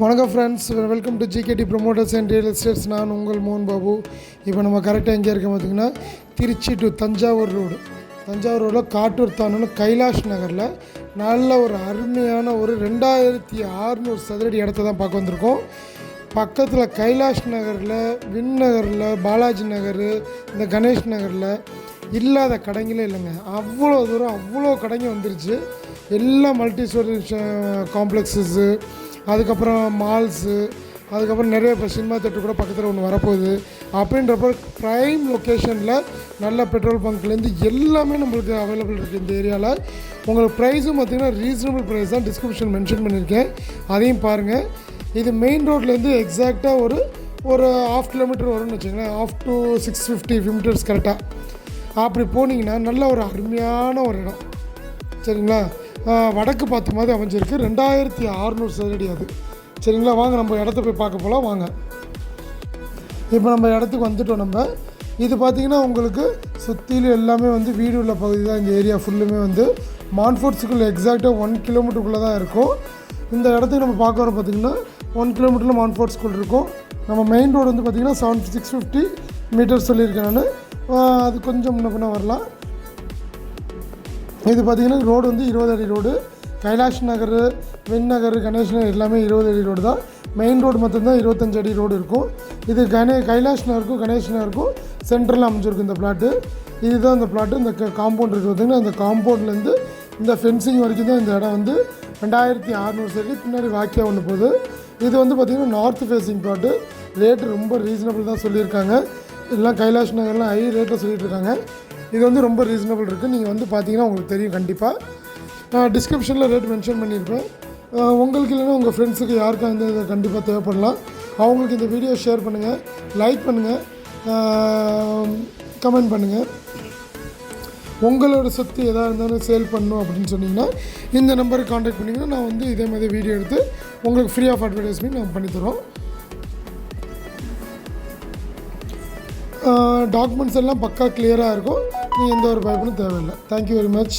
வணக்கம் friends welcome to GKD promoters and real estates நான் உங்கள் மோகன் பாபு. இப்போ நம்ம கரெக்டாக எங்கே இருக்கோம் பார்த்திங்கன்னா திருச்சி டு தஞ்சாவூர் ரோடு தஞ்சாவூர் ரோடில் காட்டூர் தானூன்னு கைலாஷ் நகரில் நல்ல ஒரு அருமையான ஒரு ரெண்டாயிரத்தி ஆறுநூறு சதுரடி இடத்த தான் பார்க்க வந்திருக்கோம். பக்கத்தில் கைலாஷ் நகரில் வின் நகரில் பாலாஜி நகர் இந்த கணேஷ் நகரில் இல்லாத கடைங்களே இல்லைங்க. அவ்வளோ தூரம் அவ்வளோ கடைங்க வந்துருச்சு. எல்லா மல்டி ஸ்டோரேஜ் காம்ப்ளெக்ஸஸு அதுக்கப்புறம் மால்ஸு அதுக்கப்புறம் நிறைய இப்போ சினிமா தேட்டர் கூட பக்கத்தில் ஒன்று வரப்போகுது. அப்படின்றப்ப ப்ரைம் லொக்கேஷனில் நல்ல பெட்ரோல் பங்க்லேருந்து எல்லாமே நம்மளுக்கு அவைலபிள் இருக்குது இந்த ஏரியாவில் உங்களுக்கு ப்ரைஸும் பார்த்திங்கன்னா ரீசனபிள் ப்ரைஸ் தான் டிஸ்கிரிப்ஷன் மென்ஷன் பண்ணியிருக்கேன் அதையும் பாருங்கள் இது மெயின் ரோட்லேருந்து எக்ஸாக்டாக ஒரு ஒரு ஆஃப் கிலோமீட்டர் வரும்னு வச்சுங்களேன் half to six fifty metres கரெக்டாக அப்படி போனீங்கன்னா நல்ல ஒரு அருமையான ஒரு இடம். சரிங்களா? வடக்கு பார்த்த மாதிரி அமைஞ்சிருக்கு. ரெண்டாயிரத்தி அறநூறு சதுரடி அது. சரிங்களா? வாங்க நம்ம இடத்த போய் பார்க்க போகலாம் வாங்க. இப்போ நம்ம இடத்துக்கு வந்துட்டோம் நம்ம. இது பார்த்திங்கன்னா உங்களுக்கு சுற்றிலும் எல்லாமே வந்து வீடு உள்ள பகுதி தான். இந்த ஏரியா ஃபுல்லுமே வந்து மான்ஃபோர்ட்ஸுக்குள்ளே எக்ஸாக்டாக ஒன் கிலோமீட்டருக்குள்ளே தான் இருக்கும். இந்த இடத்துக்கு நம்ம பார்க்க வர பார்த்திங்கன்னா ஒன் கிலோமீட்டரில் மான்ஃபோர்ட் ஸ்கூல் இருக்கும். நம்ம மெயின் ரோடு வந்து பார்த்திங்கன்னா செவன் சிக்ஸ் ஃபிஃப்டி மீட்டர்ஸ் சொல்லியிருக்கேன் நான். அது கொஞ்சம் முன்ன பின்ன வரலாம். இது பார்த்திங்கன்னா ரோடு வந்து இருபது அடி ரோடு. கைலாஷ் நகர் வெண் நகர் கணேஷ் நகர் எல்லாமே இருபது அடி ரோடு தான். மெயின் ரோடு மட்டும்தான் இருபத்தஞ்சு அடி ரோடு இருக்கும். இது கணே கைலாஷ் நகருக்கும் கணேஷ் நகருக்கும் சென்டரில் அமைஞ்சிருக்கும் இந்த பிளாட்டு இதுதான் இந்த பிளாட்டு இந்த காம்பவுண்ட் இருக்குது பார்த்திங்கன்னா இந்த காம்பவுண்ட்லேருந்து இந்த ஃபென்சிங் வரைக்கும் தான் இந்த இடம் வந்து ரெண்டாயிரத்தி அறநூறு சரி பின்னாடி வாக்கியாக ஒன்று போகுது. இது வந்து பார்த்திங்கன்னா நார்த் ஃபேஸிங் பிளாட்டு ரேட்டு ரொம்ப ரீசனபிள் தான் சொல்லியிருக்காங்க. எல்லாம் கைலாஷ் நகர்லாம் ஹை ரேட்டில் சொல்லிகிட்டு இருக்காங்க. இது வந்து ரொம்ப ரீசனபிள் இருக்குது நீங்கள் வந்து பார்த்தீங்கன்னா உங்களுக்கு தெரியும் கண்டிப்பாக நான் டிஸ்கிரிப்ஷனில் ரேட் மென்ஷன் பண்ணியிருப்பேன். உங்களுக்கு இல்லைன்னா உங்கள் ஃப்ரெண்ட்ஸுக்கு யாருக்கா இந்த இதை கண்டிப்பாக தேவைப்படலாம். அவங்களுக்கு இந்த வீடியோ ஷேர் பண்ணுங்கள் லைக் பண்ணுங்கள் கமெண்ட் பண்ணுங்கள் உங்களோட சொத்து எதாக இருந்தாலும் சேல் பண்ணணும் அப்படின்னு சொன்னீங்கன்னா இந்த நம்பருக்கு காண்டாக்ட் பண்ணிங்கன்னா நான் வந்து இதே மாதிரி வீடியோ எடுத்து உங்களுக்கு ஃப்ரீ ஆஃப் அட்வர்டைஸ்மெண்ட் நாங்கள் பண்ணித்தரோம். டாக்குமெண்ட்ஸ் எல்லாம் பக்கா கிளியராக இருக்கும். நீங்கள் எந்த ஒரு பயப்படும் தேவையில்லை. Thank you very much